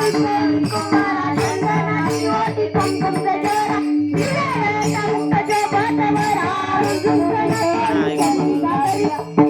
Thank you.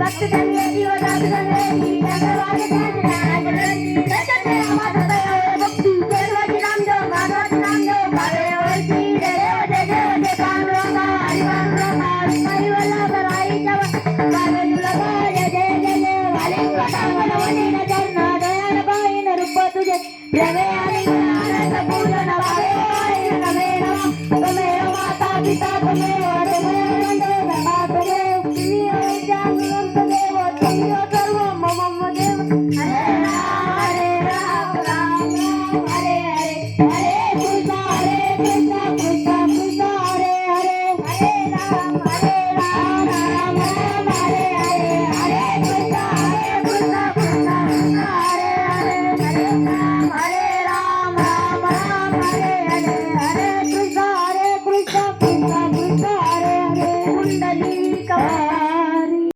ഭക്തനെ ജീവനാഥനെ Hi.